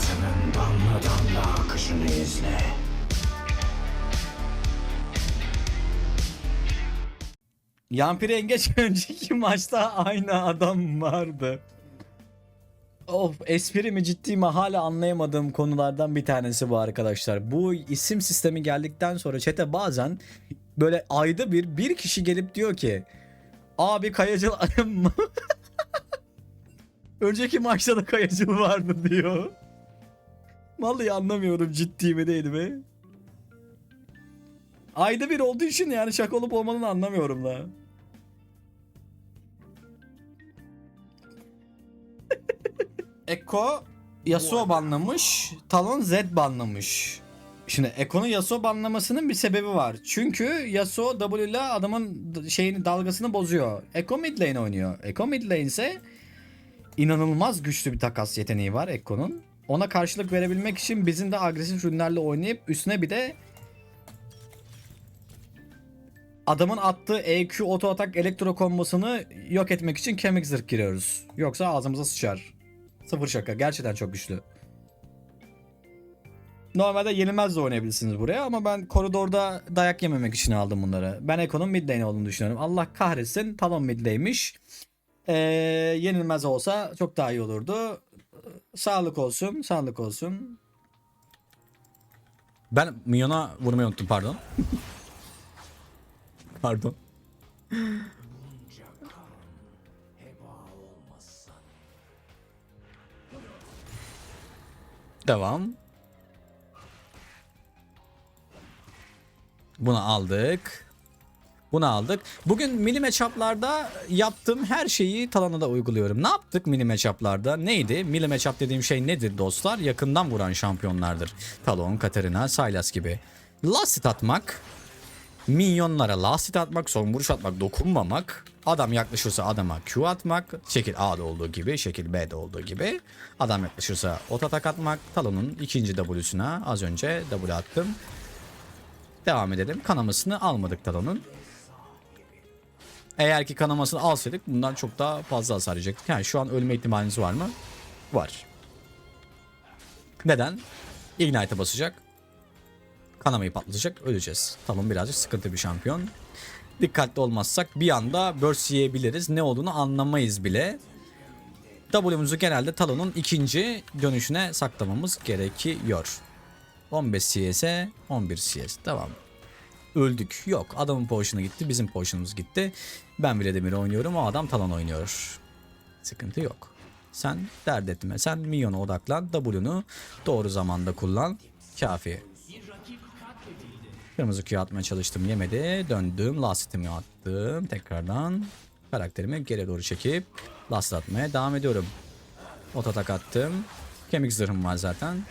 Hayatının damla damla akışını izle. Yampiri Engeç önceki maçta aynı adam vardı. Of espri mi ciddi mi hala anlayamadığım konulardan bir tanesi bu arkadaşlar. Bu isim sistemi geldikten sonra çete bazen böyle ayda bir bir kişi gelip diyor ki abi kayacıl mı? Önceki maçta da kayacıl vardı diyor. Vallahi anlamıyorum ciddi mi değil mi? Ayda bir olduğu için yani şaka olup olmadığını anlamıyorum da. Eko Yasuo banlamış, Talon Z banlamış. Şimdi Eko'nun Yasuo banlamasının bir sebebi var. Çünkü Yasuo W ile adamın şeyini dalgasını bozuyor. Eko mid lane oynuyor. Eko mid lane ise inanılmaz güçlü bir takas yeteneği var Eko'nun. Ona karşılık verebilmek için bizim de agresif ürünlerle oynayıp üstüne bir de adamın attığı EQ oto atak elektro kombosunu yok etmek için kemik zırh giriyoruz. Yoksa ağzımıza sıçar. Sıfır şaka. Gerçekten çok güçlü. Normalde yenilmez de oynayabilirsiniz buraya ama ben koridorda dayak yememek için aldım bunları. Ben Eko'nun mid lane olduğunu düşünüyorum. Allah kahretsin Talon mid lane'miş. Ee, yenilmez olsa çok daha iyi olurdu. Sağlık olsun, sağlık olsun. Ben Minyon'a vurmayı unuttum pardon. pardon. Devam. Bunu aldık. Bunu aldık. Bugün mini matchup'larda yaptığım her şeyi Talon'a da uyguluyorum. Ne yaptık mini matchup'larda? Neydi? Mini matchup dediğim şey nedir dostlar? Yakından vuran şampiyonlardır. Talon, Katarina, Sylas gibi. Last hit atmak, minyonlara last hit atmak, son vuruş atmak, dokunmamak, adam yaklaşırsa adama Q atmak, şekil A'da olduğu gibi, şekil B'de olduğu gibi, adam yaklaşırsa ot atak atmak, Talon'un ikinci W'suna az önce W attım. Devam edelim. Kanamasını almadık Talon'un. Eğer ki kanamasını alsaydık bundan çok daha fazla hasar yiyecektik. Yani şu an ölme ihtimaliniz var mı? Var. Neden? Ignite'e basacak. Kanamayı patlatacak. Öleceğiz. Tamam birazcık sıkıntı bir şampiyon. Dikkatli olmazsak bir anda burst yiyebiliriz. Ne olduğunu anlamayız bile. W'muzu genelde Talon'un ikinci dönüşüne saklamamız gerekiyor. 15 CS'e 11 CS. Devam. Öldük. Yok. Adamın potion'u gitti. Bizim potion'umuz gitti. Ben Vladimir oynuyorum. O adam Talon oynuyor. Sıkıntı yok. Sen dert etme. Sen minyona odaklan. W'nu doğru zamanda kullan. Kafi. Kırmızı Q atmaya çalıştım yemedi. Döndüm. Last'imi attım. Tekrardan karakterimi geri doğru çekip last atmaya devam ediyorum. Otatak attım. Kemik zırhım var zaten.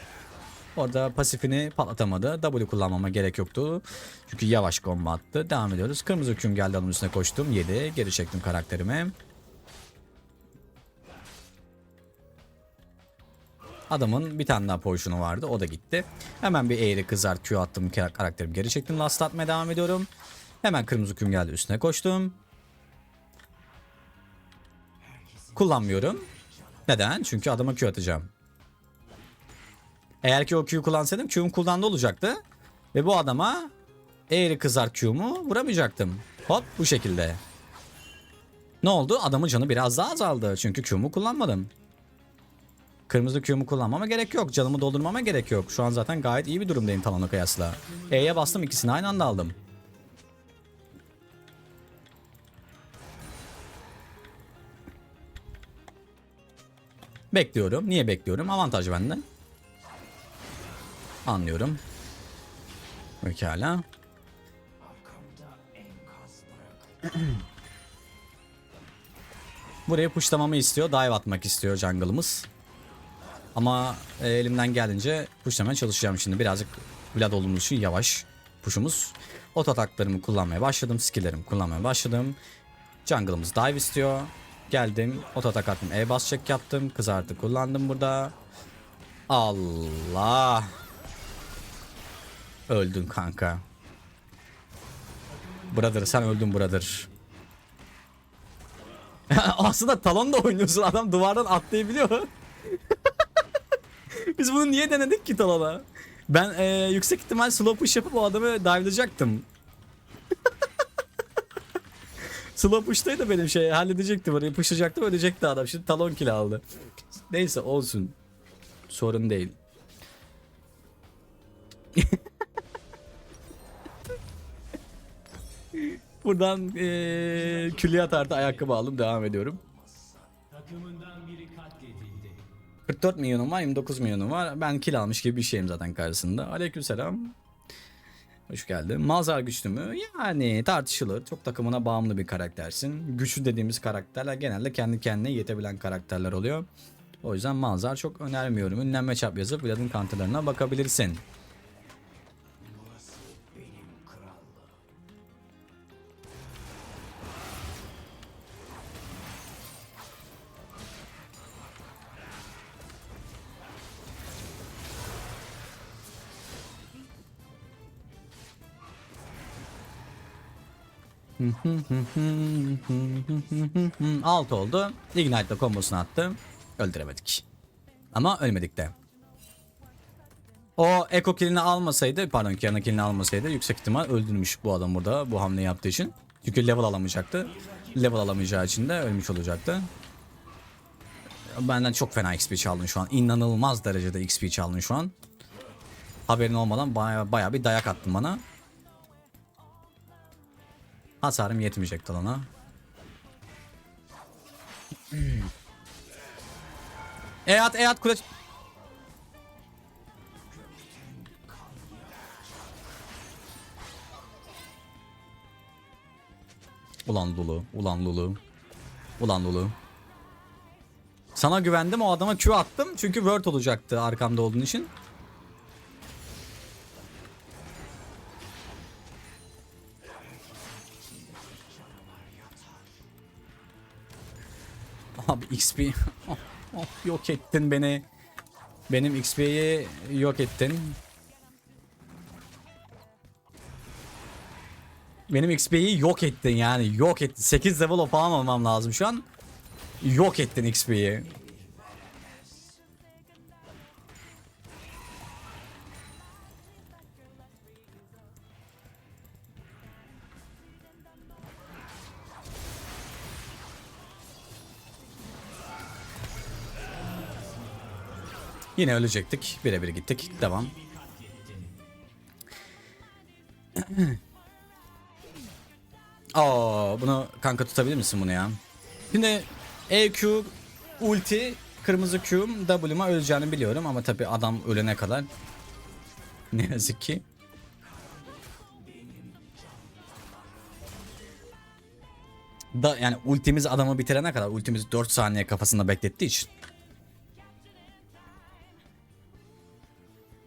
Orada pasifini patlatamadı. W kullanmama gerek yoktu. Çünkü yavaş combo attı. Devam ediyoruz. Kırmızı küm geldi adamın üstüne koştum. 7. Geri çektim karakterimi. Adamın bir tane daha potion'u vardı. O da gitti. Hemen bir eğri kızart Q attım. Karakterimi geri çektim. Last atmaya devam ediyorum. Hemen kırmızı küm geldi. Üstüne koştum. Kullanmıyorum. Neden? Çünkü adama Q atacağım. Eğer ki o Q'yu kullansaydım Q'um kullandı olacaktı. Ve bu adama eğri kızar Q'mu vuramayacaktım. Hop bu şekilde. Ne oldu? Adamın canı biraz daha azaldı. Çünkü Q'mu kullanmadım. Kırmızı Q'mu kullanmama gerek yok. Canımı doldurmama gerek yok. Şu an zaten gayet iyi bir durumdayım Talon'a kıyasla. E'ye bastım ikisini aynı anda aldım. Bekliyorum. Niye bekliyorum? Avantaj bende. Anlıyorum. Pekala. Buraya pushlamamı istiyor. Dive atmak istiyor jungle'ımız. Ama e, elimden geldiğince pushlamaya çalışacağım şimdi. Birazcık Vlad olduğumuz için yavaş push'umuz. Ot ataklarımı kullanmaya başladım. Skill'lerimi kullanmaya başladım. Jungle'ımız dive istiyor. Geldim. Ot atak attım. E bas yaptım. Kızartı kullandım burada. Allah. Öldün kanka. Brother sen öldün brother. Aslında talon da oynuyorsun adam duvardan atlayabiliyor. Biz bunu niye denedik ki Talon'a? Ben e, yüksek ihtimal slow push yapıp o adamı dive'layacaktım. slow push'taydı benim şey halledecektim. Orayı pushlayacaktım ölecekti adam. Şimdi talon kill aldı. Neyse olsun. Sorun değil. Buradan e, külliyat artı ayakkabı aldım devam ediyorum. 44 milyonum var 29 milyonum var. Ben kill almış gibi bir şeyim zaten karşısında. Aleykümselam. Hoş geldin. Mazhar güçlü mü? Yani tartışılır. Çok takımına bağımlı bir karaktersin. Güçlü dediğimiz karakterler genelde kendi kendine yetebilen karakterler oluyor. O yüzden Mazhar çok önermiyorum. Ünlenme çap yazıp Vlad'ın counterlarına bakabilirsin. Alt oldu. Ignite'la kombosunu attı. Öldüremedik. Ama ölmedik de. O Eko killini almasaydı, pardon Kiana killini almasaydı yüksek ihtimal öldürmüş bu adam burada bu hamle yaptığı için. Çünkü level alamayacaktı. Level alamayacağı için de ölmüş olacaktı. Benden çok fena XP çaldın şu an. İnanılmaz derecede XP çaldın şu an. Haberin olmadan baya, baya bir dayak attın bana. Hasarım yetmeyecek talona. Eyat Eyat kule... Ulan Lulu, ulan Lulu. Ulan Lulu. Sana güvendim o adama Q attım çünkü word olacaktı arkamda olduğun için. Abi XP yok ettin beni. Benim XP'yi yok ettin. Benim XP'yi yok ettin yani yok ettin. 8 level falan olmam lazım şu an. Yok ettin XP'yi. Yine ölecektik. Birebir gittik. Devam. Aa, bunu kanka tutabilir misin bunu ya? Şimdi EQ ulti kırmızı Q W'ma öleceğini biliyorum ama tabi adam ölene kadar ne yazık ki da yani ultimiz adamı bitirene kadar ultimizi 4 saniye kafasında beklettiği için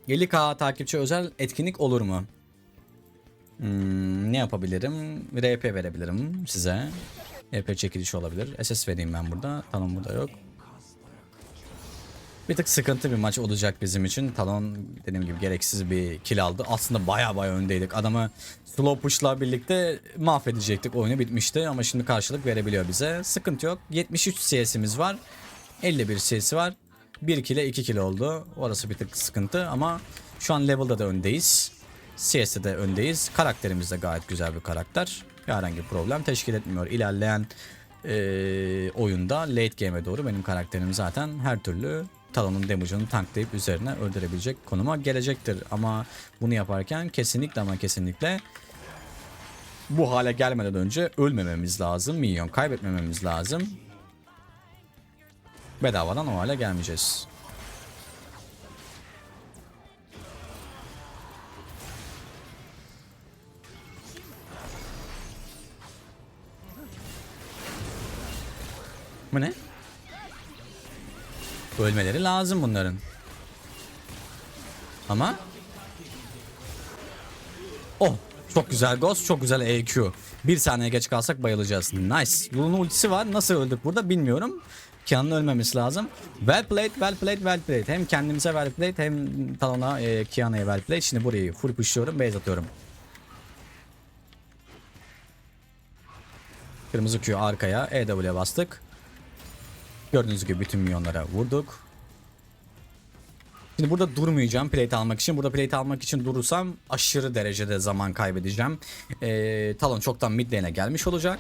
50k takipçi özel etkinlik olur mu? Hmm, ne yapabilirim? RP verebilirim size. RP çekilişi olabilir. SS vereyim ben burada. Talon burada yok. Bir tık sıkıntı bir maç olacak bizim için. Talon dediğim gibi gereksiz bir kill aldı. Aslında baya baya öndeydik. Adamı slow push'la birlikte mahvedecektik. Oyunu bitmişti ama şimdi karşılık verebiliyor bize. Sıkıntı yok. 73 CS'imiz var. 51 CS var. 1 kile 2 kile oldu. Orası bir tık sıkıntı ama şu an level'da da öndeyiz. CS'de de öndeyiz. Karakterimiz de gayet güzel bir karakter. Herhangi bir problem teşkil etmiyor. İlerleyen eee, oyunda late game'e doğru benim karakterim zaten her türlü Talon'un damage'ını tanklayıp üzerine öldürebilecek konuma gelecektir. Ama bunu yaparken kesinlikle ama kesinlikle bu hale gelmeden önce ölmememiz lazım. Minyon kaybetmememiz lazım. Bedavadan o hale gelmeyeceğiz. Bu ne? Ölmeleri lazım bunların. Ama Oh çok güzel Ghost çok güzel EQ. Bir saniye geç kalsak bayılacağız. Nice. Lulu'nun ultisi var. Nasıl öldük burada bilmiyorum. Kian'ın ölmemesi lazım. Well played, well played, well played. Hem kendimize well played hem Talon'a e, Kiana'ya well played. Şimdi burayı full pushluyorum, base atıyorum. Kırmızı Q arkaya, EW'ye bastık. Gördüğünüz gibi bütün milyonlara vurduk. Şimdi burada durmayacağım plate almak için. Burada plate almak için durursam aşırı derecede zaman kaybedeceğim. Ee, Talon çoktan mid lane'e gelmiş olacak.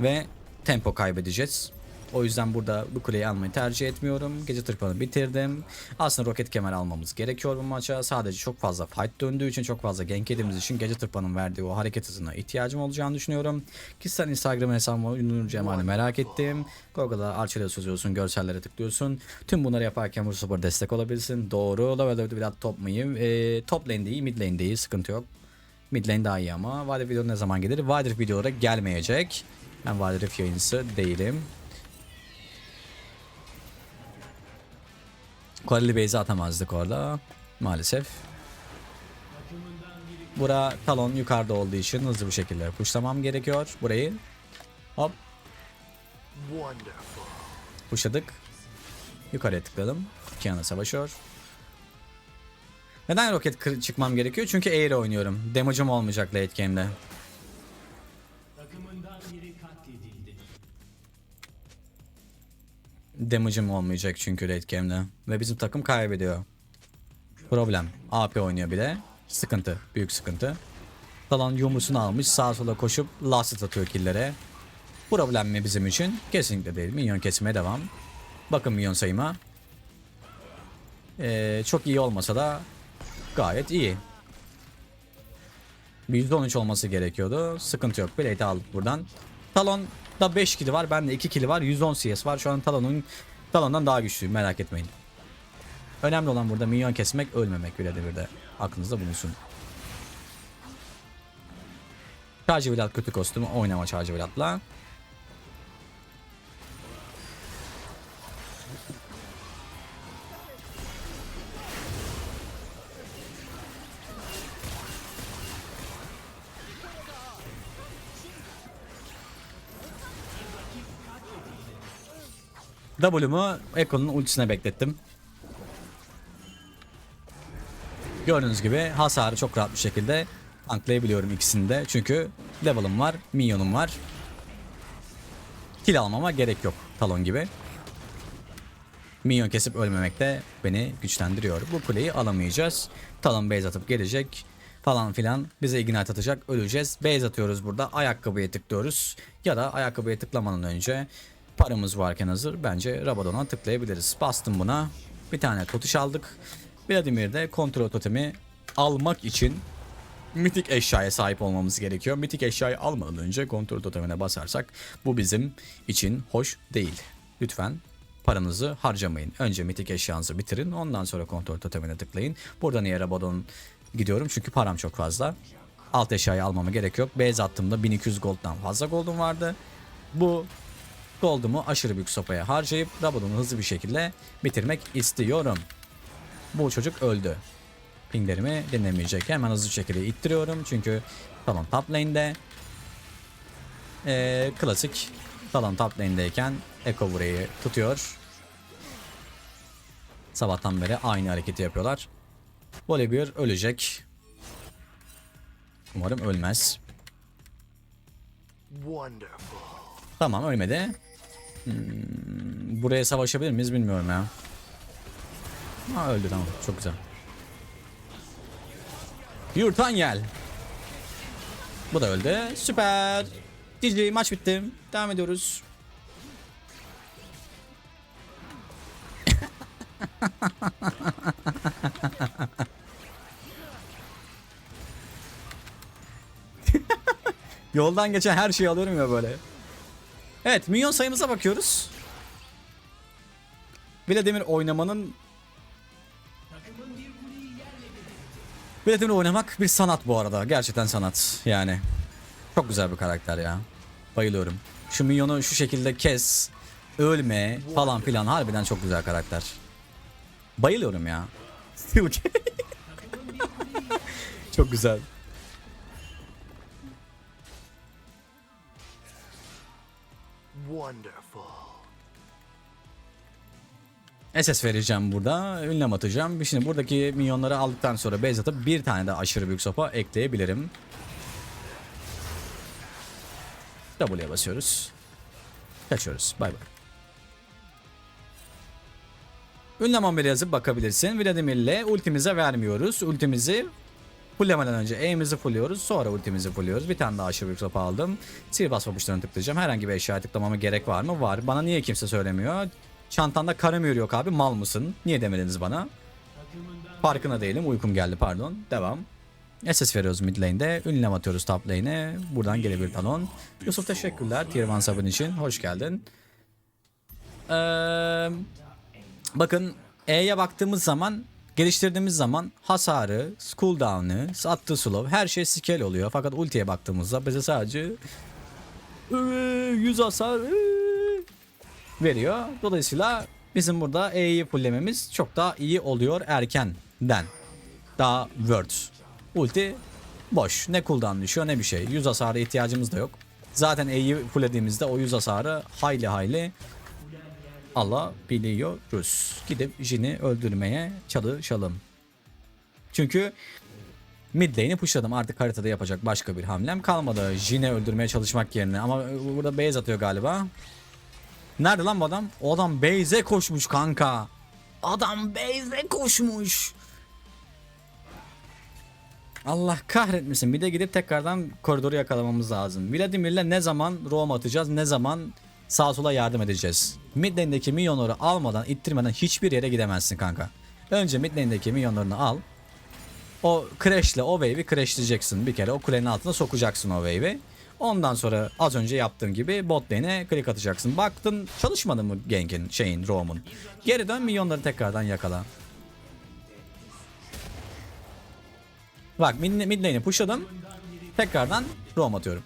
Ve tempo kaybedeceğiz. O yüzden burada bu kuleyi almayı tercih etmiyorum. Gece tırpanı bitirdim. Aslında roket kemer almamız gerekiyor bu maça. Sadece çok fazla fight döndüğü için çok fazla gank yediğimiz için gece tırpanın verdiği o hareket hızına ihtiyacım olacağını düşünüyorum. Kişisel Instagram hesabıma Ünlü Cemal'i merak ettim. Google'da Archer'e yazıyorsun, görsellere tıklıyorsun. Tüm bunları yaparken bu spor destek olabilirsin. Doğru. Level biraz top mıyım? Ee, top lane değil, mid lane değil. Sıkıntı yok. Mid lane daha iyi ama. Wild video ne zaman gelir? Wild videolara gelmeyecek. Ben Rift yayıncısı değilim. Koreli base'i atamazdık orada. Maalesef. Bura talon yukarıda olduğu için hızlı bir şekilde pushlamam gerekiyor burayı. Hop pushladık. Yukarıya tıkladım. Kiana savaşıyor. Neden roket çıkmam gerekiyor? Çünkü air oynuyorum. Damage'ım olmayacak late game'de. Damage'ım olmayacak çünkü late game'de. Ve bizim takım kaybediyor. Problem. AP oynuyor bile. Sıkıntı. Büyük sıkıntı. Talon yumrusunu almış. Sağa sola koşup last atıyor killere. Problem mi bizim için? Kesinlikle değil. Minyon kesmeye devam. Bakın minyon sayıma. Ee, çok iyi olmasa da gayet iyi. %13 olması gerekiyordu. Sıkıntı yok. Plate aldık buradan. Talon'da 5 kili var. Bende 2 kili var. 110 CS var. Şu an Talon'un Talon'dan daha güçlüyüm. Merak etmeyin. Önemli olan burada minyon kesmek, ölmemek bile de bir de. Aklınızda bulunsun. Charge Vlad kötü kostümü oynama Charge Vlad'la. W'mu Ekko'nun ultisine beklettim. Gördüğünüz gibi hasarı çok rahat bir şekilde tanklayabiliyorum ikisini de. Çünkü level'ım var, minyonum var. Kill almama gerek yok Talon gibi. Minyon kesip ölmemek de beni güçlendiriyor. Bu kuleyi alamayacağız. Talon base atıp gelecek falan filan bize ignite atacak öleceğiz. Base atıyoruz burada ayakkabıya tıklıyoruz. Ya da ayakkabıya tıklamadan önce paramız varken hazır bence Rabadon'a tıklayabiliriz. Bastım buna. Bir tane totuş aldık. Vladimir'de kontrol totemi almak için mitik eşyaya sahip olmamız gerekiyor. Mitik eşyayı almadan önce kontrol totemine basarsak bu bizim için hoş değil. Lütfen paranızı harcamayın. Önce mitik eşyanızı bitirin. Ondan sonra kontrol totemine tıklayın. Burada niye Rabadon gidiyorum? Çünkü param çok fazla. Alt eşyayı almama gerek yok. Base attığımda 1200 gold'dan fazla gold'um vardı. Bu gold'umu aşırı büyük sopaya harcayıp Rabadon'u hızlı bir şekilde bitirmek istiyorum. Bu çocuk öldü. Pinglerimi dinlemeyecek. Hemen hızlı şekilde ittiriyorum. Çünkü Talon top lane'de. Ee, klasik Talon top lane'deyken Echo burayı tutuyor. Sabahtan beri aynı hareketi yapıyorlar. Volibear ölecek. Umarım ölmez. Wonderful. Tamam ölmedi. Hmm, buraya savaşabilir miyiz bilmiyorum ya. Ha öldü tamam çok güzel. Yurtan yel. Bu da öldü. Süper. GG maç bitti. Devam ediyoruz. Yoldan geçen her şeyi alıyorum ya böyle. Evet minyon sayımıza bakıyoruz. Vladimir oynamanın Vladimir oynamak bir sanat bu arada. Gerçekten sanat yani. Çok güzel bir karakter ya. Bayılıyorum. Şu minyonu şu şekilde kes, ölme falan filan harbiden çok güzel karakter. Bayılıyorum ya. çok güzel. SS vereceğim burada. Ünlem atacağım. Şimdi buradaki minyonları aldıktan sonra base atıp bir tane de aşırı büyük sopa ekleyebilirim. W'ye basıyoruz. Kaçıyoruz. Bay bay. Ünlem 11 yazıp bakabilirsin. Vladimir'le ultimize vermiyoruz. Ultimizi Fullemeden önce E'mizi fulluyoruz. Sonra ultimizi fulluyoruz. Bir tane daha aşırı büyük sopa aldım. Sihirbaz pabuçlarını tıklayacağım. Herhangi bir eşyaya tıklamama gerek var mı? Var. Bana niye kimse söylemiyor? Çantanda karamür yok abi. Mal mısın? Niye demediniz bana? Farkına değilim. Uykum geldi pardon. Devam. SS veriyoruz mid lane'de. Ünlem atıyoruz top lane'e. Buradan gelebilir talon. Yusuf teşekkürler. Tier 1 sabun için. Hoş geldin. Ee, bakın E'ye baktığımız zaman geliştirdiğimiz zaman hasarı, cooldown'ı, attığı slow her şey scale oluyor. Fakat ultiye baktığımızda bize sadece ee, 100 hasar ee, veriyor. Dolayısıyla bizim burada E'yi fulllememiz çok daha iyi oluyor erkenden. Daha words. Ulti boş. Ne cooldown düşüyor ne bir şey. 100 hasara ihtiyacımız da yok. Zaten E'yi fulllediğimizde o 100 hasarı hayli hayli alabiliyoruz. Gidip Jin'i öldürmeye çalışalım. Çünkü mid lane'i pushladım. Artık haritada yapacak başka bir hamlem kalmadı. Jin'i öldürmeye çalışmak yerine. Ama burada base atıyor galiba. Nerede lan bu adam? O adam base'e koşmuş kanka. Adam base'e koşmuş. Allah kahretmesin. Bir de gidip tekrardan koridoru yakalamamız lazım. Vladimir'le ne zaman roam atacağız, ne zaman sağa sola yardım edeceğiz. Mid lane'deki minyonları almadan, ittirmeden hiçbir yere gidemezsin kanka. Önce mid lane'deki minyonlarını al. O crash'le o wave'i crash'leyeceksin bir kere. O kulenin altına sokacaksın o wave'i. Ondan sonra az önce yaptığın gibi bot lane'e click atacaksın. Baktın çalışmadı mı Genk'in, şeyin, roam'un. Geri dön minyonları tekrardan yakala. Bak mid, mid lane'i pushladım. Tekrardan roam atıyorum.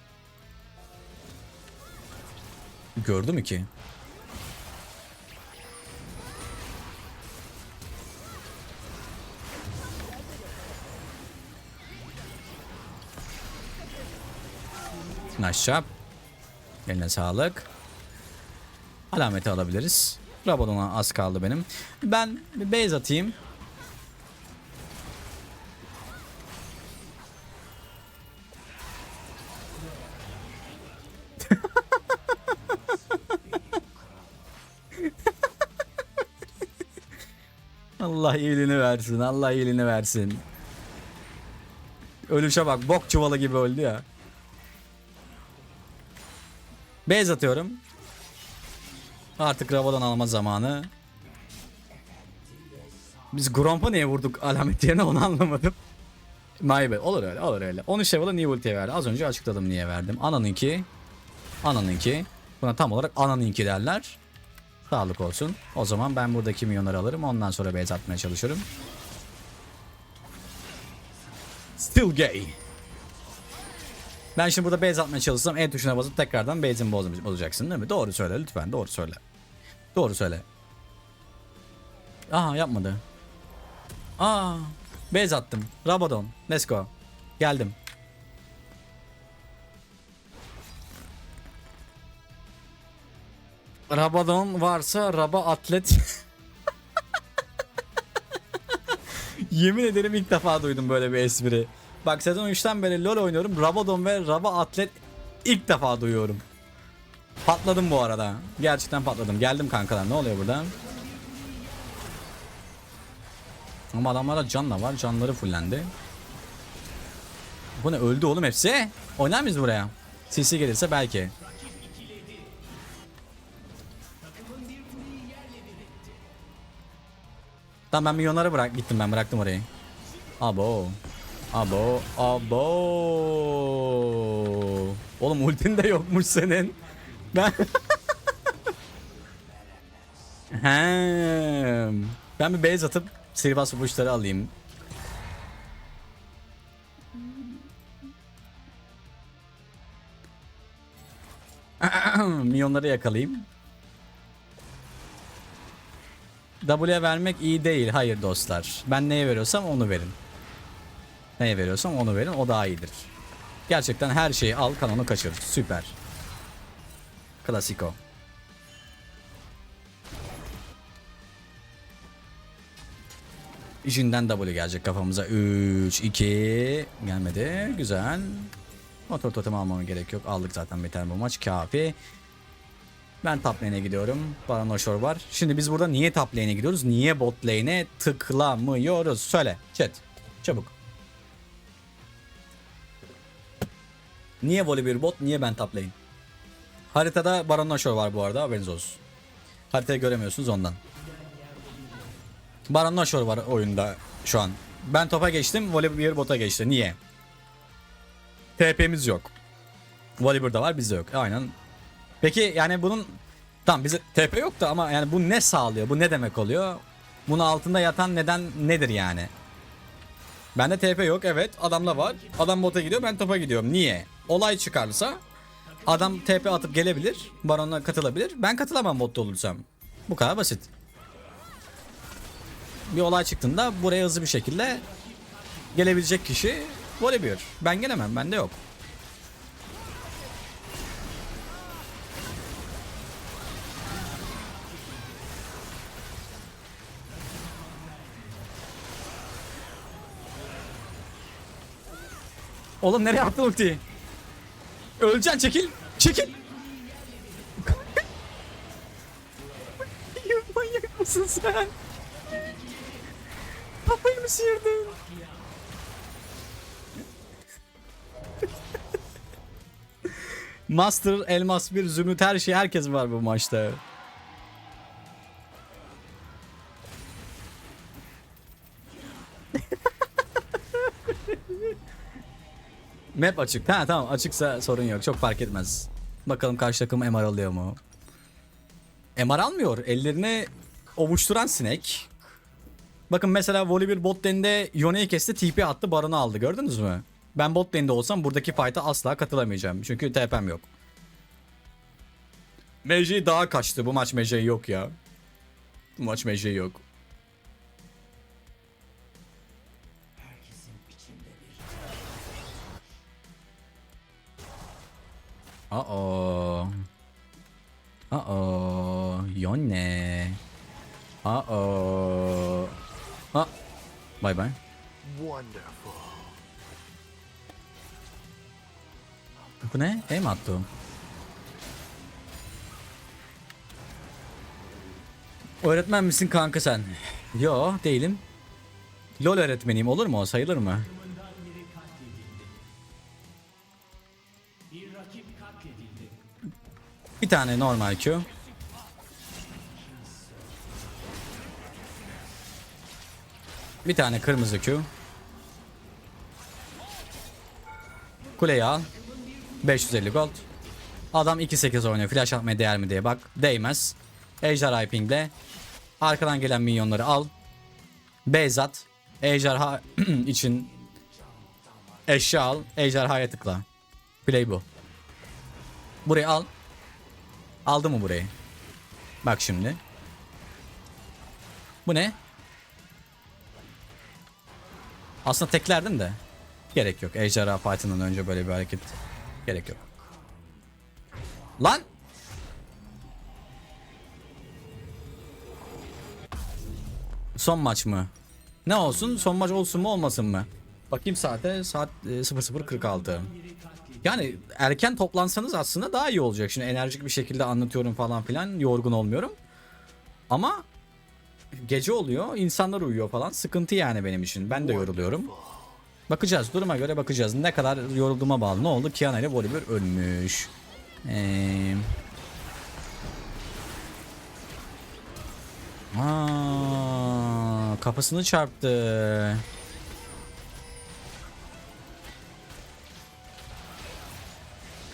Gördü mü ki? Nice job. Eline sağlık. Alameti alabiliriz. Rabadon'a az kaldı benim. Ben bir base atayım. Allah iyiliğini versin. Allah iyiliğini versin. Ölüşe bak. Bok çuvalı gibi öldü ya. Base atıyorum. Artık Rabadon alma zamanı. Biz Gromp'a niye vurduk alamet yerine onu anlamadım. Bad. Olur öyle olur öyle. 13 level'a niye ultiye verdi? Az önce açıkladım niye verdim. Ananınki. Ananınki. Buna tam olarak ananınki derler. Sağlık olsun. O zaman ben buradaki milyonları alırım. Ondan sonra base atmaya çalışırım. Still gay. Ben şimdi burada base atmaya çalışsam E tuşuna basıp tekrardan base'imi boz- bozacaksın değil mi? Doğru söyle lütfen doğru söyle. Doğru söyle. Aha yapmadı. Aa base attım. Rabadon. Let's go. Geldim. Rabadon varsa Raba Atlet. Yemin ederim ilk defa duydum böyle bir espri. Bak sezon 3'ten beri LoL oynuyorum. Rabadon ve Raba Atlet ilk defa duyuyorum. Patladım bu arada. Gerçekten patladım. Geldim kankalar. Ne oluyor burada? Ama adamlarda can da var. Canları fullendi. Bu ne? Öldü oğlum hepsi. Oynar mıyız buraya? CC gelirse belki. Tamam ben milyonları bırak gittim ben bıraktım orayı. Abo. Abo. Abo. Oğlum ultin de yokmuş senin. Ben Hem. Ben bir base atıp sihirbaz vuruşları alayım. Milyonları yakalayayım. W'ye vermek iyi değil. Hayır dostlar. Ben neye veriyorsam onu verin. Neye veriyorsam onu verin. O daha iyidir. Gerçekten her şeyi al kanonu kaçır. Süper. Klasiko. İşinden W gelecek kafamıza. 3, 2. Gelmedi. Güzel. Motor totem almama gerek yok. Aldık zaten biter bu maç. Kafi. Ben top lane'e gidiyorum. Baron Nashor var. Şimdi biz burada niye top lane'e gidiyoruz? Niye bot lane'e tıklamıyoruz? Söyle chat. Çabuk. Niye Volibear bot? Niye ben top lane? Haritada Baron Nashor var bu arada haberiniz olsun. Haritayı göremiyorsunuz ondan. Baron Nashor var oyunda şu an. Ben topa geçtim, Volibear bota geçti. Niye? TP'miz yok. Volibear'da var bizde yok. Aynen. Peki yani bunun tamam bize TP yok da ama yani bu ne sağlıyor? Bu ne demek oluyor? Bunun altında yatan neden nedir yani? Bende TP yok evet adamla var. Adam bota gidiyor ben topa gidiyorum. Niye? Olay çıkarsa adam TP atıp gelebilir. Baron'a katılabilir. Ben katılamam botta olursam. Bu kadar basit. Bir olay çıktığında buraya hızlı bir şekilde gelebilecek kişi Volibear. Ben gelemem bende yok. Oğlum nereye attın ultiyi? Öleceksin çekil. Çekil. Ya Manyak mısın sen? Kafayı mı sıyırdın? Master, Elmas bir Zümrüt her şey herkes var bu maçta. Map açık. Ha tamam açıksa sorun yok. Çok fark etmez. Bakalım karşı takım MR alıyor mu? MR almıyor. Ellerini ovuşturan sinek. Bakın mesela Volibear bot lane'de Yone'yi kesti TP attı Baron'u aldı gördünüz mü? Ben bot lane'de olsam buradaki fight'a asla katılamayacağım. Çünkü TP'm yok. Mejey daha kaçtı. Bu maç Mejey yok ya. Bu maç Mejey yok. Uh-oh. Uh-oh. Yone. Uh-oh. Ha. Bay bay. Wonderful. Bu ne? E mi attı? Öğretmen misin kanka sen? Yo değilim. LOL öğretmeniyim olur mu sayılır mı? Bir tane normal Q. Bir tane kırmızı Q. Kuleyi al. 550 gold. Adam 2-8 oynuyor. Flash atmaya değer mi diye bak. Değmez. Ejderha pingle. Arkadan gelen minyonları al. Beyzat. Ejderha için eşya al. Ejderhaya tıkla. Play bu. Burayı al. Aldı mı burayı? Bak şimdi. Bu ne? Aslında teklerdim de. Gerek yok. Ejderha fight'ından önce böyle bir hareket. Gerek yok. Lan! Son maç mı? Ne olsun? Son maç olsun mu olmasın mı? Bakayım saate. Saat e, 00.46. Yani erken toplansanız aslında daha iyi olacak. Şimdi enerjik bir şekilde anlatıyorum falan filan. Yorgun olmuyorum. Ama gece oluyor. insanlar uyuyor falan. Sıkıntı yani benim için. Ben de yoruluyorum. Bakacağız. Duruma göre bakacağız. Ne kadar yorulduğuma bağlı. Ne oldu? Kiana ile Volibear ölmüş. Ee... Aa, kafasını çarptı.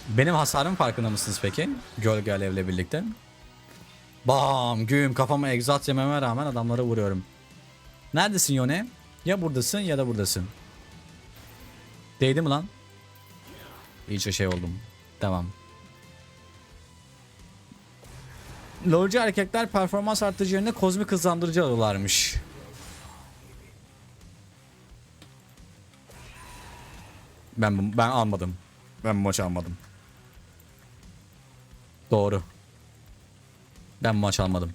Benim hasarım farkında mısınız peki? Gölge alevle birlikte. Bam güm kafama egzat yememe rağmen adamlara vuruyorum. Neredesin Yone? Ya buradasın ya da buradasın. Değdi mi lan? İyice şey oldum. Tamam. Lolcu erkekler performans artırıcı yerine kozmik hızlandırıcı alıyorlarmış. Ben ben almadım. Ben bu maçı almadım. Doğru. Ben maç almadım.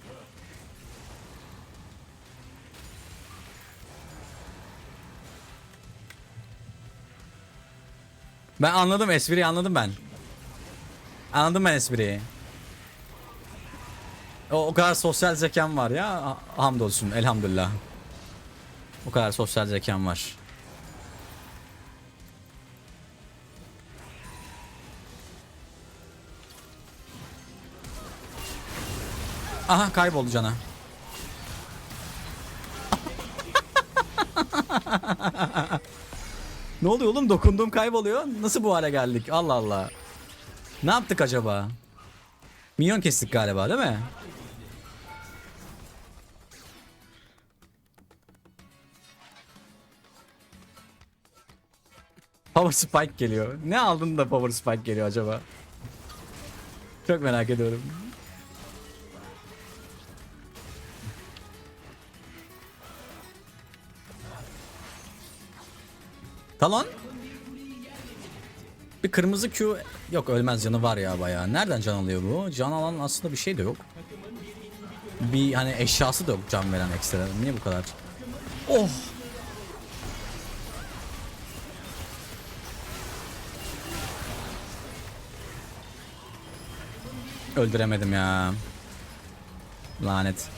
Ben anladım espriyi anladım ben. Anladım ben espriyi. O, o kadar sosyal zekam var ya. ha- Hamdolsun elhamdülillah. O kadar sosyal zekam var. Aha kayboldu cana. ne oluyor oğlum? Dokunduğum kayboluyor. Nasıl bu hale geldik? Allah Allah. Ne yaptık acaba? Minyon kestik galiba değil mi? Power Spike geliyor. Ne aldın da Power Spike geliyor acaba? Çok merak ediyorum. Talon? Bir kırmızı Q yok ölmez canı var ya bayağı. Nereden can alıyor bu? Can alan aslında bir şey de yok. Bir hani eşyası da yok can veren ekstra. Niye bu kadar? Oh! Öldüremedim ya. Lanet.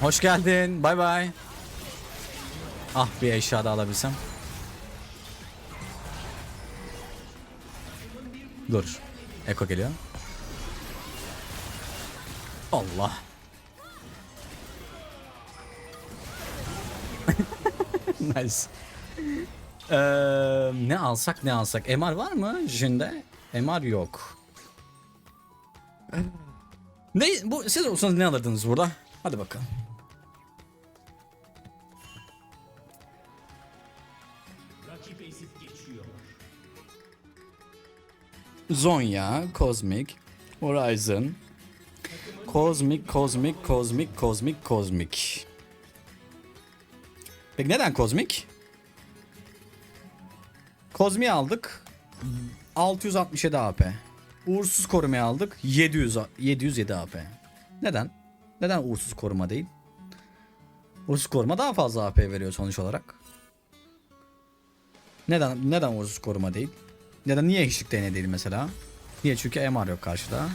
Hoş geldin. Bay bay. Ah bir eşya da alabilsem. Dur. Eko geliyor. Allah. nice. Ee, ne alsak ne alsak. MR var mı Jin'de? MR yok. Ne bu siz olsanız ne alırdınız burada? Hadi bakalım. Zonya, Cosmic, Horizon, Cosmic, Cosmic, Cosmic, Cosmic, Cosmic. Peki neden Cosmic? Cosmic'i aldık. 667 AP. Uğursuz korumayı aldık. 700 a- 707 AP. Neden? Neden uğursuz koruma değil? Uğursuz koruma daha fazla AP veriyor sonuç olarak. Neden neden uğursuz koruma değil? Neden niye hiçlik DNA değil mesela? Niye? Çünkü MR yok karşıda.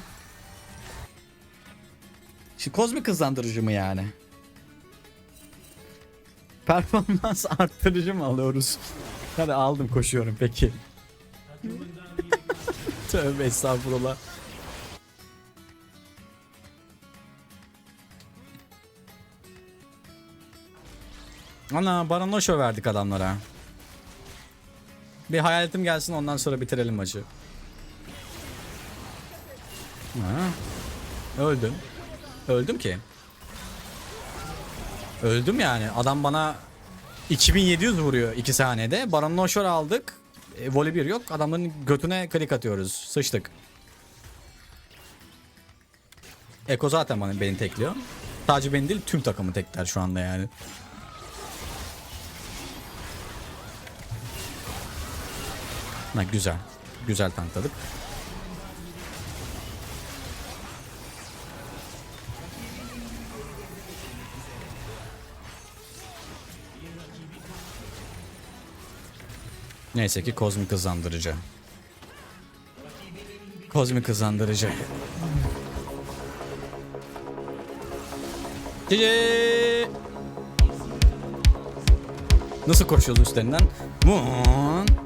Şimdi kozmik hızlandırıcı mı yani? Performans arttırıcı mı alıyoruz? Hadi aldım koşuyorum peki. Tövbe estağfurullah. Ana Baronoşo verdik adamlara. Bir hayaletim gelsin ondan sonra bitirelim maçı. Ha. Öldüm. Öldüm ki. Öldüm yani. Adam bana 2700 vuruyor 2 saniyede. Baron Noshor aldık. E, volley 1 yok. Adamların götüne klik atıyoruz. Sıçtık. Eko zaten bana, beni tekliyor. Sadece beni değil tüm takımı tekler şu anda yani. Ha, güzel. Güzel tankladık. Neyse ki kozmik hızlandırıcı. Kozmik hızlandırıcı. Cici. Nasıl koşuyoruz üstlerinden? Moon.